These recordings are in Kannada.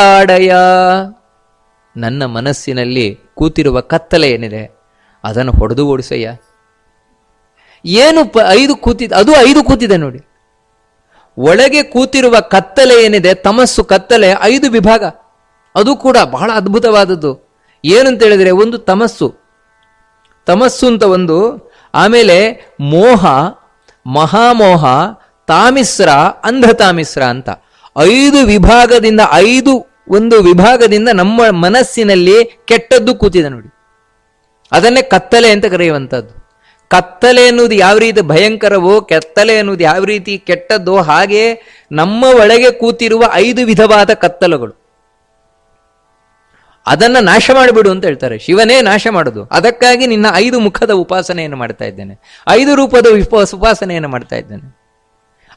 ಆಡಯ ನನ್ನ ಮನಸ್ಸಿನಲ್ಲಿ ಕೂತಿರುವ ಕತ್ತಲೆ ಏನಿದೆ? ಅದನ್ನು ಹೊಡೆದು ಓಡಿಸಯ್ಯ. ಏನು ಪ, ಐದು ಕೂತಿದ್ ಅದು ಐದು ಕೂತಿದೆ ನೋಡಿ. ಒಳಗೆ ಕೂತಿರುವ ಕತ್ತಲೆ ಏನಿದೆ, ತಮಸ್ಸು ಕತ್ತಲೆ, ಐದು ವಿಭಾಗ. ಅದು ಕೂಡ ಬಹಳ ಅದ್ಭುತವಾದದ್ದು. ಏನಂತ ಹೇಳಿದ್ರೆ, ಒಂದು ತಮಸ್ಸು. ತಮಸ್ಸು ಅಂತ ಒಂದು, ಆಮೇಲೆ ಮೋಹ, ಮಹಾಮೋಹ, ತಾಮಿಸ್ರ, ಅಂಧತಾಮಿಸ್ರ ಅಂತ. ಐದು ವಿಭಾಗದಿಂದ ಐದು ಒಂದು ವಿಭಾಗದಿಂದ ನಮ್ಮ ಮನಸ್ಸಿನಲ್ಲಿ ಕೆಟ್ಟದ್ದು ಕೂತಿದೆ ನೋಡಿ. ಅದನ್ನೇ ಕತ್ತಲೆ ಅಂತ ಕರೆಯುವಂಥದ್ದು. ಕತ್ತಲೆ ಅನ್ನೋದು ಯಾವ ರೀತಿ ಭಯಂಕರವೋ, ಕತ್ತಲೆ ಅನ್ನೋದು ಯಾವ ರೀತಿ ಕೆಟ್ಟದ್ದೋ ಹಾಗೆ ನಮ್ಮ ಒಳಗೆ ಕೂತಿರುವ ಐದು ವಿಧವಾದ ಕತ್ತಲುಗಳು. ಅದನ್ನ ನಾಶ ಮಾಡಿಬಿಡು ಅಂತ ಹೇಳ್ತಾರೆ. ಶಿವನೇ ನಾಶ ಮಾಡೋದು. ಅದಕ್ಕಾಗಿ ನಿನ್ನ ಐದು ಮುಖದ ಉಪಾಸನೆಯನ್ನು ಮಾಡ್ತಾ ಇದ್ದೇನೆ. ಐದು ರೂಪದ ಉಪಾಸ ಉಪಾಸನೆಯನ್ನು ಮಾಡ್ತಾ ಇದ್ದೇನೆ.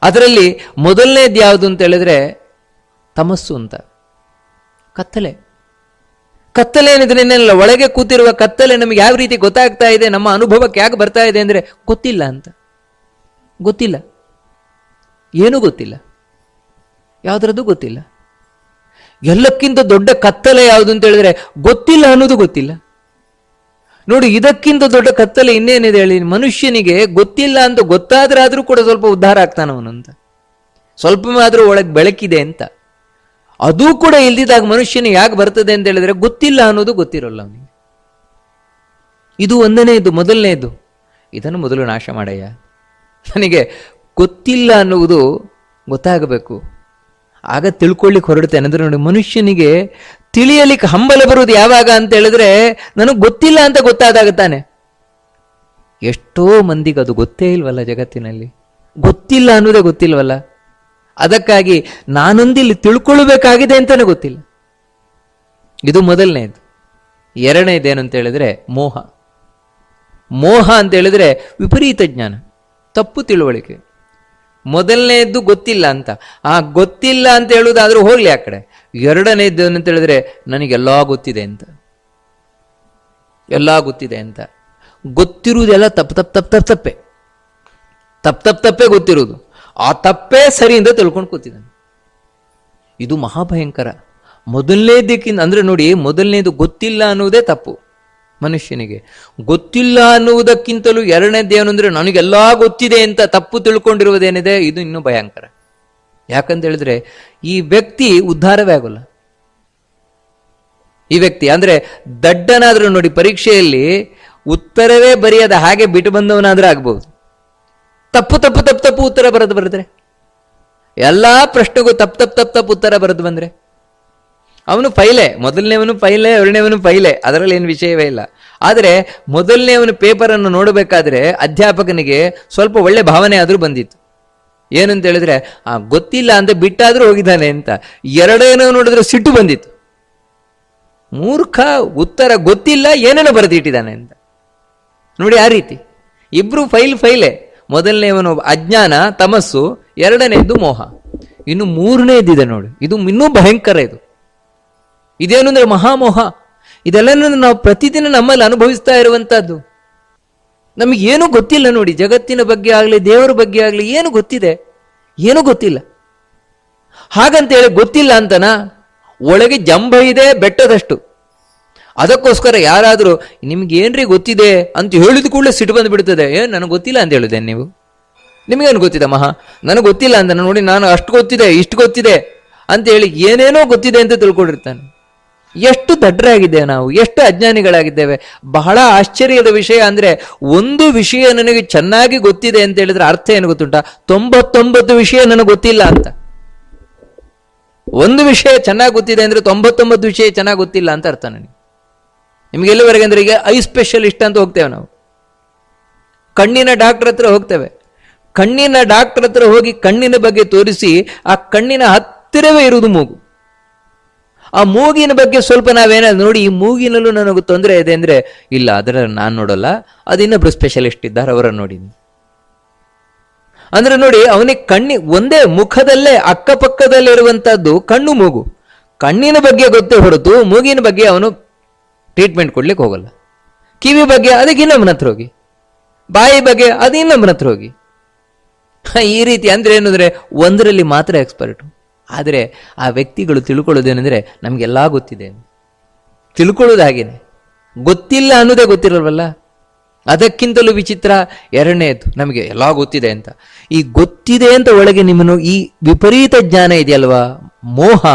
ಅದರಲ್ಲಿ ಮೊದಲನೇದು ಯಾವುದು ಅಂತ ಹೇಳಿದ್ರೆ ತಮಸ್ಸು ಅಂತ. ಕತ್ತಲೆ. ಕತ್ತಲೆ ಏನಿದೆ ಇನ್ನೇನಿಲ್ಲ ಒಳಗೆ ಕೂತಿರುವ ಕತ್ತಲೆ ನಮಗೆ ಯಾವ ರೀತಿ ಗೊತ್ತಾಗ್ತಾ ಇದೆ, ನಮ್ಮ ಅನುಭವಕ್ಕೆ ಯಾಕೆ ಬರ್ತಾ ಇದೆ ಅಂದ್ರೆ ಗೊತ್ತಿಲ್ಲ ಅಂತ. ಗೊತ್ತಿಲ್ಲ. ಏನೂ ಗೊತ್ತಿಲ್ಲ. ಯಾವುದರದ್ದು ಗೊತ್ತಿಲ್ಲ. ಎಲ್ಲಕ್ಕಿಂತ ದೊಡ್ಡ ಕತ್ತಲೆ ಯಾವುದು ಅಂತ ಹೇಳಿದ್ರೆ ಗೊತ್ತಿಲ್ಲ ಅನ್ನೋದು ಗೊತ್ತಿಲ್ಲ. ನೋಡಿ, ಇದಕ್ಕಿಂತ ದೊಡ್ಡ ಕತ್ತಲೆ ಇನ್ನೇನಿದೆ ಹೇಳಿ, ಮನುಷ್ಯನಿಗೆ ಗೊತ್ತಿಲ್ಲ ಅಂತ ಗೊತ್ತಾದ್ರಾದ್ರೂ ಕೂಡ ಸ್ವಲ್ಪ ಉದ್ಧಾರ ಆಗ್ತಾನವನಂತ ಸ್ವಲ್ಪ ಆದರೂ ಒಳಗೆ ಬೆಳಕಿದೆ ಅಂತ. ಅದೂ ಕೂಡ ಇಲ್ದಿದ್ದಾಗ ಮನುಷ್ಯನಿಗೆ ಯಾಕೆ ಬರ್ತದೆ ಅಂತ ಹೇಳಿದ್ರೆ ಗೊತ್ತಿಲ್ಲ ಅನ್ನೋದು ಗೊತ್ತಿರೋಲ್ಲ ಅವನಿಗೆ. ಇದು ಒಂದನೇದು ಮೊದಲನೇದು ಇದನ್ನು ಮೊದಲು ನಾಶ ಮಾಡಯ್ಯ. ನನಗೆ ಗೊತ್ತಿಲ್ಲ ಅನ್ನುವುದು ಗೊತ್ತಾಗಬೇಕು. ಆಗ ತಿಳ್ಕೊಳ್ಳಿಕ್ಕೆ ಹೊರಡುತ್ತೇನೆ ಅಂದ್ರೆ ನೋಡಿ, ಮನುಷ್ಯನಿಗೆ ತಿಳಿಯಲಿಕ್ಕೆ ಹಂಬಲ ಬರುವುದು ಯಾವಾಗ ಅಂತ ಹೇಳಿದ್ರೆ ನನಗೆ ಗೊತ್ತಿಲ್ಲ ಅಂತ ಗೊತ್ತಾದಾಗ ತಾನೆ. ಎಷ್ಟೋ ಮಂದಿಗೆ ಅದು ಗೊತ್ತೇ ಇಲ್ವಲ್ಲ ಜಗತ್ತಿನಲ್ಲಿ. ಗೊತ್ತಿಲ್ಲ ಅನ್ನೋದೇ ಗೊತ್ತಿಲ್ವಲ್ಲ. ಅದಕ್ಕಾಗಿ ನಾನೊಂದಿಲ್ಲಿ ತಿಳ್ಕೊಳ್ಬೇಕಾಗಿದೆ ಅಂತಲೇ ಗೊತ್ತಿಲ್ಲ. ಇದು ಮೊದಲನೇದು. ಎರಡನೇದೇನು ಅಂತ ಹೇಳಿದ್ರೆ ಮೋಹ. ಮೋಹ ಅಂತ ಹೇಳಿದ್ರೆ ವಿಪರೀತ ಜ್ಞಾನ, ತಪ್ಪು ತಿಳುವಳಿಕೆ. ಮೊದಲನೇದ್ದು ಗೊತ್ತಿಲ್ಲ ಅಂತ. ಆ ಗೊತ್ತಿಲ್ಲ ಅಂತ ಹೇಳುವುದಾದ್ರೂ ಹೋಗ್ಲಿ ಆ ಕಡೆ. ಎರಡನೇದ್ದು ಅಂತ ಹೇಳಿದ್ರೆ ನನಗೆಲ್ಲ ಗೊತ್ತಿದೆ ಅಂತ. ಎಲ್ಲ ಗೊತ್ತಿದೆ ಅಂತ. ಗೊತ್ತಿರುವುದೆಲ್ಲ ತಪ್ಪು ತಪ್ಪು ತಪ್ಪು ತಪ್ಪು. ತಪ್ಪೆ, ತಪ್ಪು ತಪ್ಪು ಗೊತ್ತಿರುವುದು. ಆ ತಪ್ಪೇ ಸರಿ ಅಂತ ತಿಳ್ಕೊಂಡು ಕೂತಿದ್ದಾನೆ. ಇದು ಮಹಾಭಯಂಕರ. ಮೊದಲನೇದಕ್ಕಿಂತ ಅಂದ್ರೆ ನೋಡಿ, ಮೊದಲನೇದು ಗೊತ್ತಿಲ್ಲ ಅನ್ನುವುದೇ ತಪ್ಪು ಮನುಷ್ಯನಿಗೆ. ಗೊತ್ತಿಲ್ಲ ಅನ್ನುವುದಕ್ಕಿಂತಲೂ ಎರಡನೇದು ಏನು ಅಂದ್ರೆ ನನಗೆಲ್ಲ ಗೊತ್ತಿದೆ ಅಂತ ತಪ್ಪು ತಿಳ್ಕೊಂಡಿರುವುದೇನಿದೆ, ಇದು ಇನ್ನೂ ಭಯಂಕರ. ಯಾಕಂತ ಹೇಳಿದ್ರೆ, ಈ ವ್ಯಕ್ತಿ ಉದ್ಧಾರವೇ ಆಗೋಲ್ಲ. ಈ ವ್ಯಕ್ತಿ, ಅಂದ್ರೆ ದಡ್ಡನಾದ್ರೂ ನೋಡಿ, ಪರೀಕ್ಷೆಯಲ್ಲಿ ಉತ್ತರವೇ ಬರೆಯದ ಹಾಗೆ ಬಿಟ್ಟು ಬಂದವನಾದ್ರೂ ಆಗ್ಬಹುದು ತಪ್ಪು ತಪ್ಪು ತಪ್ಪು ತಪ್ಪು ಉತ್ತರ ಬರೆದು ಬರೆದ್ರೆ? ಎಲ್ಲ ಪ್ರಶ್ನೆಗೂ ತಪ್ಪು ತಪ್ಪು ತಪ್ಪು ತಪ್ಪು ಉತ್ತರ ಬರೆದು ಬಂದ್ರೆ? ಅವನು ಫೈಲೆ, ಮೊದಲನೇವನು ಫೈಲೆ, ಎರಡನೇವನು ಫೈಲೆ, ಅದರಲ್ಲಿ ಏನು ವಿಷಯವೇ ಇಲ್ಲ. ಆದರೆ ಮೊದಲನೇವನು ಪೇಪರನ್ನು ನೋಡಬೇಕಾದ್ರೆ ಅಧ್ಯಾಪಕನಿಗೆ ಸ್ವಲ್ಪ ಒಳ್ಳೆ ಭಾವನೆ ಆದರೂ ಬಂದಿತ್ತು. ಏನಂತ ಹೇಳಿದ್ರೆ, ಆ, ಗೊತ್ತಿಲ್ಲ ಅಂತ ಬಿಟ್ಟಾದರೂ ಹೋಗಿದ್ದಾನೆ ಅಂತ. ಎರಡೇನೋ ನೋಡಿದ್ರೆ ಸಿಟ್ಟು ಬಂದಿತ್ತು. ಮೂರ್ಖ, ಉತ್ತರ ಗೊತ್ತಿಲ್ಲ, ಏನೇನೋ ಬರೆದಿಟ್ಟಿದ್ದಾನೆ ಅಂತ. ನೋಡಿ ಆ ರೀತಿ. ಇಬ್ರು ಫೈಲ್ ಫೈಲೆ. ಮೊದಲನೇವನು ಅಜ್ಞಾನ, ತಮಸ್ಸು ಎರಡನೇದು ಮೋಹ. ಇನ್ನು ಮೂರನೇದಿದೆ ನೋಡಿ. ಇದು ಇನ್ನೂ ಭಯಂಕರ ಇದು. ಇದೇನು ಅಂದ್ರೆ ಮಹಾಮೋಹ. ಇದೆಲ್ಲ ನಾವು ಪ್ರತಿದಿನ ನಮ್ಮಲ್ಲಿ ಅನುಭವಿಸ್ತಾ ಇರುವಂತಹದ್ದು. ನಮಗೆ ಏನೂ ಗೊತ್ತಿಲ್ಲ ನೋಡಿ. ಜಗತ್ತಿನ ಬಗ್ಗೆ ಆಗಲಿ, ದೇವರ ಬಗ್ಗೆ ಆಗಲಿ ಏನು ಗೊತ್ತಿದೆ? ಏನೂ ಗೊತ್ತಿಲ್ಲ. ಹಾಗಂತ ಹೇಳಿ ಗೊತ್ತಿಲ್ಲ ಅಂತನಾ? ಒಳಗೆ ಜಂಬ ಇದೆ, ಬೆಟ್ಟದಷ್ಟು. ಅದಕ್ಕೋಸ್ಕರ ಯಾರಾದರೂ, ನಿಮ್ಗೆ ಏನ್ರಿ ಗೊತ್ತಿದೆ ಅಂತ ಹೇಳಿದ ಕೂಡಲೇ ಸಿಟ್ಟು ಬಂದು ಬಿಡ್ತದೆ ಏನ್ ನನಗೆ ಗೊತ್ತಿಲ್ಲ ಅಂತ ಹೇಳಿದೆ ನೀವು? ನಿಮಗೇನು ಗೊತ್ತಿದೆ ಮಹಾ? ನನಗೆ ಗೊತ್ತಿಲ್ಲ ಅಂತ ನೋಡಿ ನಾನು ಅಷ್ಟು ಗೊತ್ತಿದೆ, ಇಷ್ಟು ಗೊತ್ತಿದೆ ಅಂತ ಹೇಳಿ ಏನೇನೋ ಗೊತ್ತಿದೆ ಅಂತ ತಿಳ್ಕೊಂಡಿರ್ತಾನೆ. ಎಷ್ಟು ದಡ್ಡರಾಗಿದ್ದೇವೆ ನಾವು, ಎಷ್ಟು ಅಜ್ಞಾನಿಗಳಾಗಿದ್ದೇವೆ. ಬಹಳ ಆಶ್ಚರ್ಯದ ವಿಷಯ ಅಂದ್ರೆ ಒಂದು ವಿಷಯ ನನಗೆ ಚೆನ್ನಾಗಿ ಗೊತ್ತಿದೆ ಅಂತ ಹೇಳಿದ್ರೆ ಅರ್ಥ ಏನು ಗೊತ್ತುಂಟಾ? ತೊಂಬತ್ತೊಂಬತ್ತು ವಿಷಯ ನನಗೆ ಗೊತ್ತಿಲ್ಲ ಅಂತ. ಒಂದು ವಿಷಯ ಚೆನ್ನಾಗಿ ಗೊತ್ತಿದೆ ಅಂದ್ರೆ ತೊಂಬತ್ತೊಂಬತ್ತು ವಿಷಯ ಚೆನ್ನಾಗಿ ಗೊತ್ತಿಲ್ಲ ಅಂತ ಅರ್ಥ ನನಗೆ. ನಿಮ್ಗೆ ಎಲ್ಲಿವರೆಗೆ ಅಂದ್ರೆ ಈಗ ಐ ಸ್ಪೆಷಲಿಸ್ಟ್ ಅಂತ ಹೋಗ್ತೇವೆ ನಾವು. ಕಣ್ಣಿನ ಡಾಕ್ಟರ್ ಹತ್ರ ಹೋಗ್ತೇವೆ. ಕಣ್ಣಿನ ಡಾಕ್ಟರ್ ಹತ್ರ ಹೋಗಿ ಕಣ್ಣಿನ ಬಗ್ಗೆ ತೋರಿಸಿ ಆ ಕಣ್ಣಿನ ಹತ್ತಿರವೇ ಇರುವುದು ಮೂಗು. ಆ ಮೂಗಿನ ಬಗ್ಗೆ ಸ್ವಲ್ಪ ನಾವೇನಾದ್ರು ನೋಡಿ ಈ ಮೂಗಿನಲ್ಲೂ ನನಗೆ ತೊಂದರೆ ಇದೆ ಅಂದ್ರೆ ಇಲ್ಲ, ಅದರ ನಾನು ನೋಡಲ್ಲ. ಅದು ಇನ್ನೊಬ್ರು ಸ್ಪೆಷಲಿಸ್ಟ್ ಇದ್ದಾರೆ, ಅವರನ್ನು ನೋಡಿ ಅಂದ್ರೆ ನೋಡಿ, ಅವನಿಗೆ ಕಣ್ಣಿ ಒಂದೇ ಮುಖದಲ್ಲೇ ಅಕ್ಕಪಕ್ಕದಲ್ಲಿರುವಂಥದ್ದು ಕಣ್ಣು ಮೂಗು. ಕಣ್ಣಿನ ಬಗ್ಗೆ ಗೊತ್ತೇ ಹೊರತು ಮೂಗಿನ ಬಗ್ಗೆ ಅವನು ಟ್ರೀಟ್ಮೆಂಟ್ ಕೊಡ್ಲಿಕ್ಕೆ ಹೋಗಲ್ಲ. ಕಿವಿ ಬಗ್ಗೆ ಅದಕ್ಕೆ ಇನ್ನೊಬ್ಬನ ಹತ್ರ ಹೋಗಿ. ಬಾಯಿ ಬಗ್ಗೆ ಅದು ಇನ್ನೊಬ್ಬನ ಹತ್ರ ಹೋಗಿ. ಈ ರೀತಿ ಅಂದ್ರೆ ಏನಂದ್ರೆ ಒಂದರಲ್ಲಿ ಮಾತ್ರ ಎಕ್ಸ್ಪರ್ಟ್ ಆದರೆ ಆ ವ್ಯಕ್ತಿಗಳು ತಿಳ್ಕೊಳ್ಳೋದೇನೆಂದರೆ ನಮಗೆಲ್ಲ ಗೊತ್ತಿದೆ. ತಿಳ್ಕೊಳ್ಳೋದು ಹಾಗೇನೆ. ಗೊತ್ತಿಲ್ಲ ಅನ್ನೋದೇ ಗೊತ್ತಿರಲ್ವಲ್ಲ? ಅದಕ್ಕಿಂತಲೂ ವಿಚಿತ್ರ ಎರಡನೇದು ನಮಗೆ ಎಲ್ಲ ಗೊತ್ತಿದೆ ಅಂತ. ಈ ಗೊತ್ತಿದೆ ಅಂತ ಒಳಗೆ ನಿಮ್ಮನ್ನು ಈ ವಿಪರೀತ ಜ್ಞಾನ ಇದೆಯಲ್ವಾ? ಮೋಹ.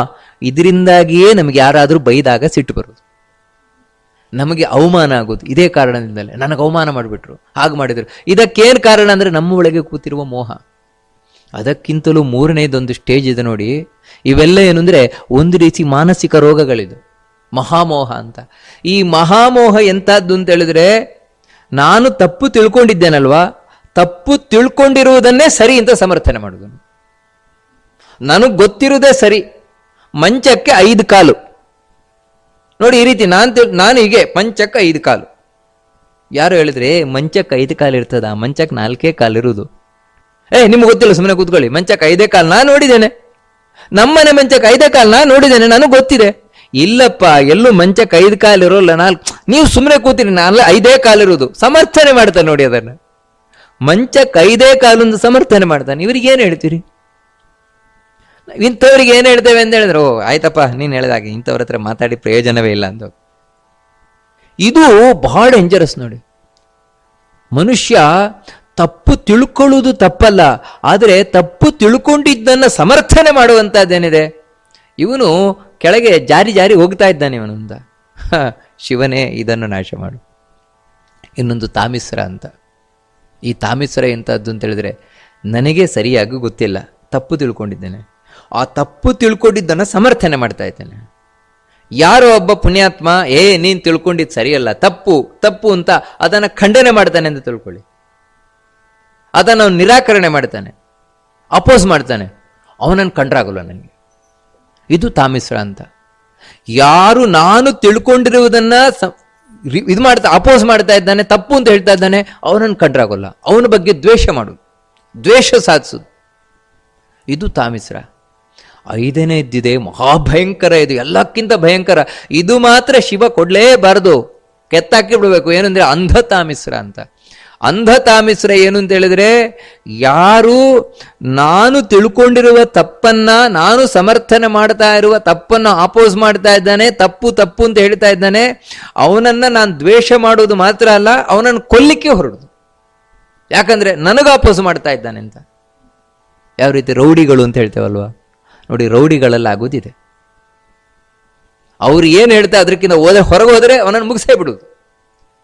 ಇದರಿಂದಾಗಿಯೇ ನಮಗೆ ಯಾರಾದರೂ ಬೈದಾಗ ಸಿಟ್ಟು ಬರೋದು ನಮಗೆ ಅವಮಾನ ಆಗೋದು. ಇದೇ ಕಾರಣದಿಂದಲೇ. ನನಗೆ ಅವಮಾನ ಮಾಡಿಬಿಟ್ರು. ಹಾಗೆ ಮಾಡಿದರು. ಇದಕ್ಕೇನು ಕಾರಣ ಅಂದರೆ ನಮ್ಮ ಒಳಗೆ ಕೂತಿರುವ ಮೋಹ. ಅದಕ್ಕಿಂತಲೂ ಮೂರನೇದೊಂದು ಸ್ಟೇಜ್ ಇದೆ ನೋಡಿ. ಇವೆಲ್ಲ ಏನು ಅಂದರೆ ಒಂದು ರೀತಿ ಮಾನಸಿಕ ರೋಗಗಳಿದು. ಮಹಾಮೋಹ ಅಂತ. ಈ ಮಹಾಮೋಹ ಎಂಥದ್ದು ಅಂತ ಹೇಳಿದ್ರೆ ನಾನು ತಪ್ಪು ತಿಳ್ಕೊಂಡಿದ್ದೇನಲ್ವಾ? ತಪ್ಪು ತಿಳ್ಕೊಂಡಿರುವುದನ್ನೇ ಸರಿ ಅಂತ ಸಮರ್ಥನೆ ಮಾಡೋದು. ನನಗೆ ಗೊತ್ತಿರುವುದೇ ಸರಿ. ಮಂಚಕ್ಕೆ ಐದು ಕಾಲು. ನೋಡಿ ಈ ರೀತಿ ನಾನು ತಿಳ್ ನಾನು ಹೀಗೆ ಮಂಚಕ್ಕೆ ಐದು ಕಾಲು. ಯಾರು ಹೇಳಿದ್ರೆ "ಏ, ಮಂಚಕ್ಕೆ ಐದು ಕಾಲು ಇರ್ತದ ಮಂಚಕ್ಕೆ ನಾಲ್ಕೇ ಕಾಲು ಇರುವುದು ಏ ನಿಮ್ಗೆ ಗೊತ್ತಿಲ್ಲ ಸುಮ್ಮನೆ ಕೂತ್ಕೊಳ್ಳಿ ಮಂಚಕ್ಕೆ ಐದೇ ಕಾಲು ನಾನು ನೋಡಿದ್ದೇನೆ. ನಮ್ಮನೆ ಮಂಚಕ್ಕೆ ಐದೇ ಕಾಲು ನಾನು ನೋಡಿದ್ದೇನೆ ನನಗೆ ಗೊತ್ತಿದೆ. ಇಲ್ಲಪ್ಪ ಎಲ್ಲೂ ಮಂಚಕ್ಕೆ ಐದು ಕಾಲು ಇರೋಲ್ಲ ನಾಲ್ಕು ನೀವು ಸುಮ್ಮನೆ ಕೂತಿರಿ ನಾನು ಐದೇ ಕಾಲು ಇರುವುದು ಸಮರ್ಥನೆ ಮಾಡ್ತಾನೆ ನೋಡಿ ಅದನ್ನು. ಮಂಚಕ್ಕೆ ಐದೇ ಕಾಲೊಂದು ಸಮರ್ಥನೆ ಮಾಡ್ತಾನೆ ಇವರಿಗೆ ಏನು ಹೇಳ್ತೀರಿ? ಇಂಥವ್ರಿಗೆ ಏನು ಹೇಳ್ತೇವೆ ಅಂತ ಹೇಳಿದ್ರು, ಓ, ಆಯ್ತಪ್ಪ, ನೀನು ಹೇಳಿದಾಗೆ ಇಂಥವ್ರ ಹತ್ರ ಮಾತಾಡಿ ಪ್ರಯೋಜನವೇ ಇಲ್ಲ ಅಂತ ಇದು ಬಹಳ ಡೇಂಜರಸ್ ನೋಡಿ. ಮನುಷ್ಯ ತಪ್ಪು ತಿಳ್ಕೊಳ್ಳುವುದು ತಪ್ಪಲ್ಲ, ಆದರೆ ತಪ್ಪು ತಿಳ್ಕೊಂಡಿದ್ದನ್ನು ಸಮರ್ಥನೆ ಮಾಡುವಂಥದ್ದೇನಿದೆ ಇವನು ಕೆಳಗೆ ಜಾರಿ ಜಾರಿ ಹೋಗ್ತಾ ಇದ್ದಾನೆ ಇವನು ಅಂತ. ಶಿವನೇ ಇದನ್ನು ನಾಶ ಮಾಡು. ಇನ್ನೊಂದು ತಾಮಿಸ್ರ ಅಂತ. ಈ ತಾಮಿಸ್ರ ಎಂಥದ್ದು ಅಂತ ಹೇಳಿದ್ರೆ, ನನಗೆ ಸರಿಯಾಗಿ ಗೊತ್ತಿಲ್ಲ, ತಪ್ಪು ತಿಳ್ಕೊಂಡಿದ್ದೇನೆ. ಆ ತಪ್ಪು ತಿಳ್ಕೊಂಡಿದ್ದನ್ನು ಸಮರ್ಥನೆ ಮಾಡ್ತಾ ಇದ್ದಾನೆ. ಯಾರೋ ಒಬ್ಬ ಪುಣ್ಯಾತ್ಮ, ಏ, ನೀನು ತಿಳ್ಕೊಂಡಿದ್ದು ಸರಿಯಲ್ಲ, ತಪ್ಪು ತಪ್ಪು ಅಂತ ಅದನ್ನು ಖಂಡನೆ ಮಾಡ್ತಾನೆ ಅಂತ ತಿಳ್ಕೊಳ್ಳಿ. ಅದನ್ನು ನಿರಾಕರಣೆ ಮಾಡ್ತಾನೆ, ಅಪೋಸ್ ಮಾಡ್ತಾನೆ. ಅವನನ್ನು ಕಂಡ್ರಾಗಲ್ಲ ನನಗೆ. ಇದು ತಾಮಿಸ್ರ ಅಂತ. ಯಾರು ನಾನು ತಿಳ್ಕೊಂಡಿರುವುದನ್ನ ಇದು ಮಾಡ್ತಾ, ಅಪೋಸ್ ಮಾಡ್ತಾ ಇದ್ದಾನೆ, ತಪ್ಪು ಅಂತ ಹೇಳ್ತಾ ಇದ್ದಾನೆ ಅವನನ್ನು ಕಂಡ್ರಾಗೋಲ್ಲ. ಅವನ ಬಗ್ಗೆ ದ್ವೇಷ ಮಾಡು ದ್ವೇಷ ಸಾಧಿಸುದು. ಇದು ತಾಮಿಸ್ರ. ಐದನೇ ಇದ್ದಿದೆ ಮಹಾಭಯಂಕರ ಇದು, ಎಲ್ಲಕ್ಕಿಂತ ಭಯಂಕರ. ಇದು ಮಾತ್ರ ಶಿವ ಕೊಡಲೇಬಾರದು. ಕೆತ್ತಾಕಿ ಬಿಡಬೇಕು ಏನಂದ್ರೆ ಅಂಧ ತಾಮಿಸ್ರ ಅಂತ. ಅಂಧ ತಾಮಿಸ್ರ ಏನು ಅಂತ ಹೇಳಿದ್ರೆ, ಯಾರು ನಾನು ತಿಳ್ಕೊಂಡಿರುವ ತಪ್ಪನ್ನ, ನಾನು ಸಮರ್ಥನೆ ಮಾಡ್ತಾ ಇರುವ ತಪ್ಪನ್ನು ಆಪೋಸ್ ಮಾಡ್ತಾ ಇದ್ದಾನೆ, ತಪ್ಪು ತಪ್ಪು ಅಂತ ಹೇಳ್ತಾ ಇದ್ದಾನೆ, ಅವನನ್ನ ನಾನು ದ್ವೇಷ ಮಾಡೋದು ಮಾತ್ರ ಅಲ್ಲ, ಅವನನ್ನು ಕೊಲ್ಲಿಕ್ಕೆ ಹೊರಡುದು. ಯಾಕಂದ್ರೆ ನನಗೂ ಆಪೋಸ್ ಮಾಡ್ತಾ ಇದ್ದಾನೆ ಅಂತ. ಯಾವ ರೀತಿ ರೌಡಿಗಳು ಅಂತ ಹೇಳ್ತೇವಲ್ವಾ? ನೋಡಿ, ರೌಡಿಗಳೆಲ್ಲ ಆಗೋದಿದೆ. ಅವ್ರು ಏನು ಹೇಳ್ತಾ ಅದಕ್ಕಿಂತ ಹೋದ್ರೆ ಹೊರಗೆ ಹೋದರೆ ಅವನನ್ನು ಮುಗಿಸೇ ಬಿಡುವುದು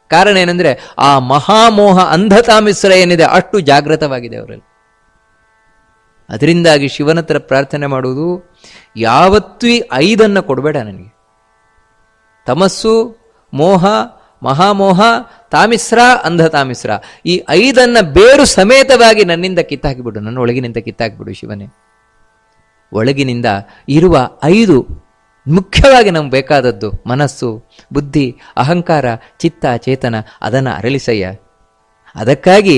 ಕಾರಣ ಏನಂದ್ರೆ, ಆ ಮಹಾಮೋಹ ಅಂಧತಾಮಿಸ್ರ ಏನಿದೆ, ಅಷ್ಟು ಜಾಗೃತವಾಗಿದೆ ಅವರಲ್ಲಿ. ಅದರಿಂದಾಗಿ ಶಿವನ ಹತ್ರ ಪ್ರಾರ್ಥನೆ ಮಾಡುವುದು, ಯಾವತ್ತೂ ಐದನ್ನು ಕೊಡಬೇಡ ನನಗೆ. ತಮಸ್ಸು, ಮೋಹ, ಮಹಾಮೋಹ, ತಾಮಿಸ್ರ ಅಂಧ ತಾಮಿಸ್ರ ಈ ಐದನ್ನ ಬೇರು ಸಮೇತವಾಗಿ ನನ್ನಿಂದ ಕಿತ್ತಾಕಿಬಿಡು, ನನ್ನ ಒಳಗಿನಿಂದ ಕಿತ್ತಾಕಿಬಿಡು ಶಿವನೇ. ಒಳಗಿನಿಂದ ಇರುವ ಐದು ಮುಖ್ಯವಾಗಿ ನಮ್ಗೆ ಬೇಕಾದದ್ದು ಮನಸ್ಸು ಬುದ್ಧಿ ಅಹಂಕಾರ ಚಿತ್ತ ಚೇತನ ಅದನ್ನು ಅರಳಿಸಯ್ಯ. ಅದಕ್ಕಾಗಿ